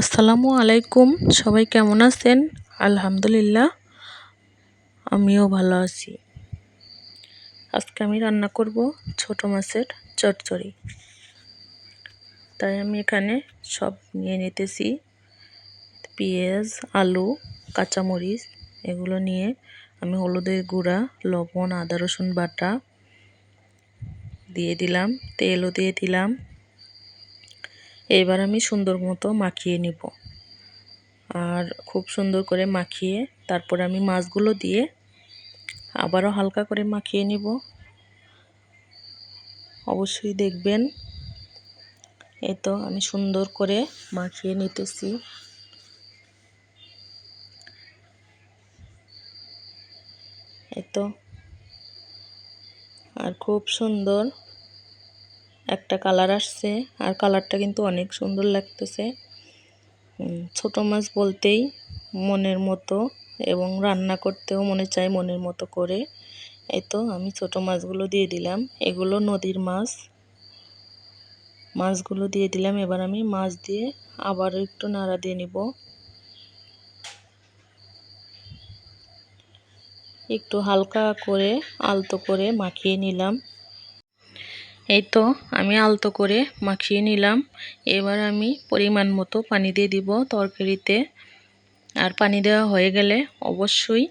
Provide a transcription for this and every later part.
আসসালামু আলাইকুম। সবাই কেমন আছেন? আলহামদুলিল্লাহ, আমিও ভালো আছি। আজকে আমি রান্না করব ছোট মাছের চটচড়ি তাই আমি এখানে সব নিয়ে নিতেছি। পেঁয়াজ, আলু, কাঁচামরিচ, এগুলো নিয়ে আমি হলুদের গুঁড়া, লবণ, আদা রসুন বাটা দিয়ে দিলাম, তেলও দিয়ে দিলাম। এবার আমি সুন্দর মতো মাখিয়ে নিব। আর খুব সুন্দর করে মাখিয়ে তারপর আমি মাছগুলো দিয়ে আবারও হালকা করে মাখিয়ে নিব। অবশ্যই দেখবেন এই তো আমি সুন্দর করে মাখিয়ে নিতেছি। এই তো। আর খুব সুন্দর একটা কালার আসছে আর কালারটা কিন্তু অনেক সুন্দর লাগতেছে। ছোট মাছ বলতেই মনের মতো এবং রান্না করতেও মনে চায় মনের মতো করে। এই তো আমি ছোট মাছগুলো দিয়ে দিলাম। এগুলো নদীর মাছ। মাছগুলো দিয়ে দিলাম। এবার আমি মাছ দিয়ে আবার একটু নাড়া দিয়ে নিব। একটু হালকা করে আলতো করে মাখিয়ে নিলাম। এই তো আমি আলতো করে মাখিয়ে নিলাম। এবার আমি পরিমাণ মতো পানি দিয়ে দিব তরকারিতে। আর পানি দেওয়া হয়ে গেলে অবশ্যই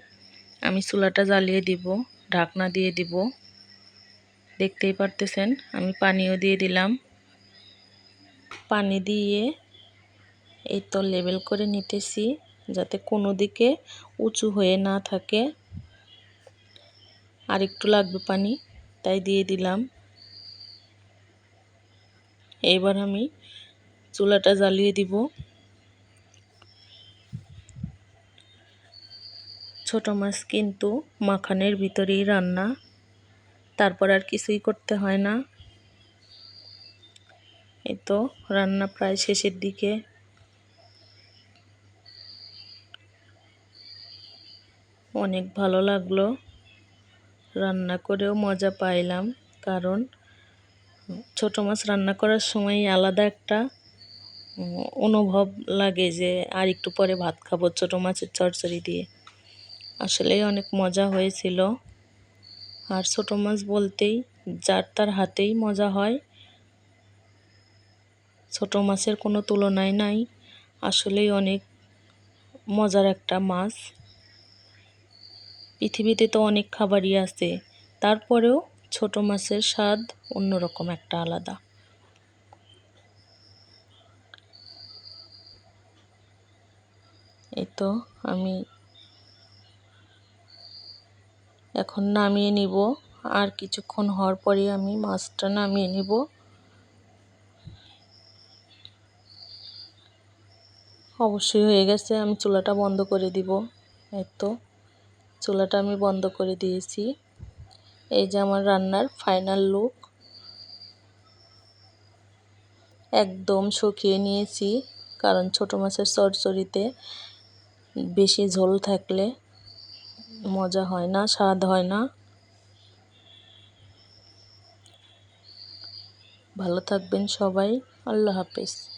আমি চুলাটা জ্বালিয়ে দিব, ঢাকনা দিয়ে দিব। দেখতেই পারতেছেন, আমি পানিও দিয়ে দিলাম। পানি দিয়ে এই তো লেবেল করে নিতেছি যাতে কোনো দিকে উঁচু হয়ে না থাকে। আর একটু লাগবে পানি, তাই দিয়ে দিলাম। এবার আমি চুলাটা জ্বালিয়ে দিব। ছোট মাছ কিন্তু মাখানের ভিতরেই রান্না, তারপর আর কিছুই করতে হয় না। এই তো রান্না প্রায় শেষের দিকে। অনেক ভালো লাগল। রান্না করেও মজা পাইলাম, কারণ ছোট মাছ রান্না করার সময় আলাদা একটা অনুভব লাগে যে আর একটু পরে ভাত খাব ছোটো মাছের চরচড়ি দিয়ে। আসলেই অনেক মজা হয়েছিল। আর ছোটো মাছ বলতেই যার তার হাতেই মজা হয়। ছোটো মাছের কোনো তুলনায় নাই, আসলেই অনেক মজার একটা মাছ। পৃথিবীতে তো অনেক খাবারই আছে, তারপরেও ছোট মাছের স্বাদ অন্যরকম, একটা আলাদা। এই তো আমি এখন নামিয়ে নিব। আর কিছুক্ষণ হওয়ার পরে আমি মাছটা নামিয়ে নিব। অবশ্যই হয়ে গেছে, আমি চুলাটা বন্ধ করে দিব। এই তো, চুলাটা আমি বন্ধ করে দিয়েছি। এই যে আমার রান্নার ফাইনাল লুক একদম শুকিয়ে নিয়েছি, কারণ ছোট মাছের চরচড়িতে বেশি ঝোল থাকলে মজা হয় না, স্বাদ হয় না। ভালো থাকবেন সবাই, আল্লাহ হাফেজ।